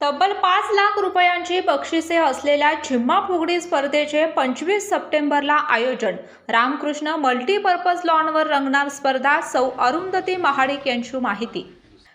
तब्बल पाच लाख रुपयांची बक्षिसे असलेल्या झिम्मा फुगडी स्पर्धेचे पंचवीस सप्टेंबरला आयोजन. रामकृष्ण मल्टीपर्पज लॉनवर रंगणार स्पर्धा सौ अरुंधती महाडिक यांची माहिती.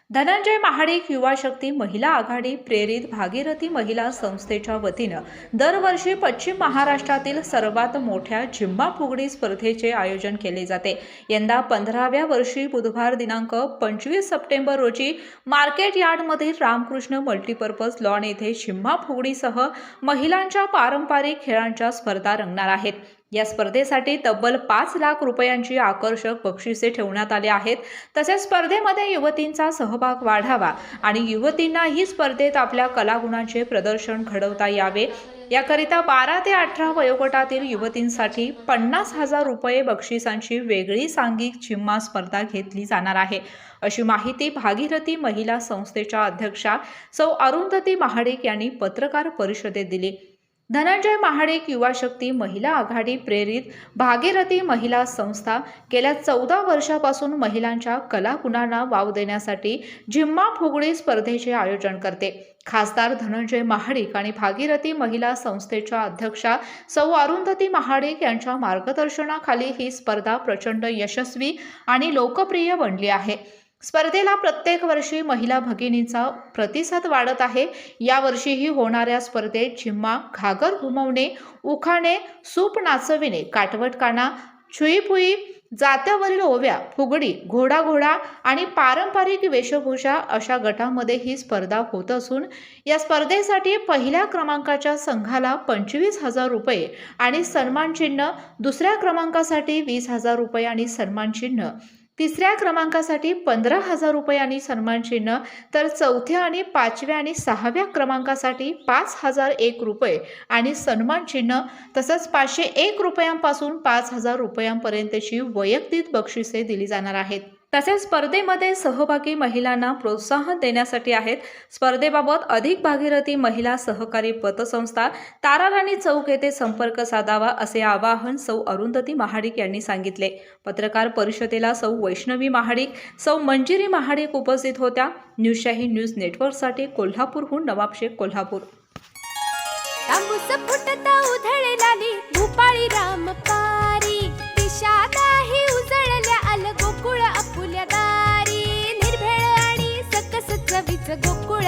धनंजय महाडिक युवा शक्ती महिला आघाडी प्रेरित भागीरथी महिला संस्थेच्या वतीनं दरवर्षी पश्चिम महाराष्ट्रातील सर्वात मोठ्या झिम्मा फुगडी स्पर्धेचे आयोजन केले जाते. यंदा पंधराव्या वर्षी बुधवार दिनांक पंचवीस सप्टेंबर रोजी मार्केट यार्डमधील रामकृष्ण मल्टीपर्पज लॉन येथे झिम्मा फुगडीसह महिलांच्या पारंपरिक खेळांच्या स्पर्धा रंगणार आहेत. या स्पर्धेसाठी तब्बल पाच लाख रुपयांची आकर्षक बक्षिसे ठेवण्यात आली आहेत. तसेच स्पर्धेमध्ये युवतींचा सहभाग वाढावा आणि युवतींनाही स्पर्धेत आपल्या कलागुणांचे प्रदर्शन घडवता यावे. याकरिता बारा ते अठरा वयोगटातील युवतींसाठी पन्नास हजार रुपये बक्षिसांची वेगळी सांघिक जिम्मा स्पर्धा घेतली जाणार आहे. अशी माहिती भागीरथी महिला संस्थेच्या अध्यक्षा सौ अरुंधती महाडिक यांनी पत्रकार परिषदेत दिली. धनंजय महाडिक युवा शक्ती महिला आघाडी प्रेरित भागीरथी महिला संस्था गेल्या चौदा वर्षापासून महिलांच्या कलागुणांना वाव देण्यासाठी झिम्मा फुगडी स्पर्धेचे आयोजन करते. खासदार धनंजय महाडिक आणि भागीरथी महिला संस्थेच्या अध्यक्षा सौ अरुंधती महाडिक यांच्या मार्गदर्शनाखाली ही स्पर्धा प्रचंड यशस्वी आणि लोकप्रिय बनली आहे. स्पर्धेला प्रत्येक वर्षी महिला भगिनींचा प्रतिसाद वाढत आहे. यावर्षीही होणाऱ्या स्पर्धेत झिम्मा घागर घुमवणे उखाणे सूप नाचविणे काटवटकाना छुईफुई जात्यावरील ओव्या फुगडी घोडा घोडा आणि पारंपरिक वेशभूषा अशा गटामध्ये ही स्पर्धा होत असून या स्पर्धेसाठी पहिल्या क्रमांकाच्या संघाला पंचवीस हजार रुपये आणि सन्मानचिन्ह दुसऱ्या क्रमांकासाठी वीस हजार रुपये आणि सन्मानचिन्ह. तिसऱ्या क्रमांकासाठी पंधरा हजार रुपये आणि सन्मानचिन्ह तर चौथ्या आणि पाचव्या आणि सहाव्या क्रमांकासाठी पाच हजार एक रुपये आणि सन्मानचिन्ह तसंच पाचशे एक रुपयांपासून पाच हजार रुपयांपर्यंतची वैयक्तिक बक्षिसे दिली जाणार आहेत. तसेच स्पर्धेमध्ये सहभागी महिलांना प्रोत्साहन देण्यासाठी आहेत. स्पर्धेबाबत अधिक भागीरथी महिला सहकारी पतसंस्था ताराराणी चौक येथे संपर्क साधावा असे आवाहन सौ अरुंधती महाडिक यांनी सांगितले. पत्रकार परिषदेला सौ वैष्णवी महाडिक सौ मंजिरी महाडिक उपस्थित होत्या. न्यूजशाही न्यूज नेटवर्कसाठी कोल्हापूरहून नवाब शेख कोल्हापूर. उधळलाली भूपाळी राम पारी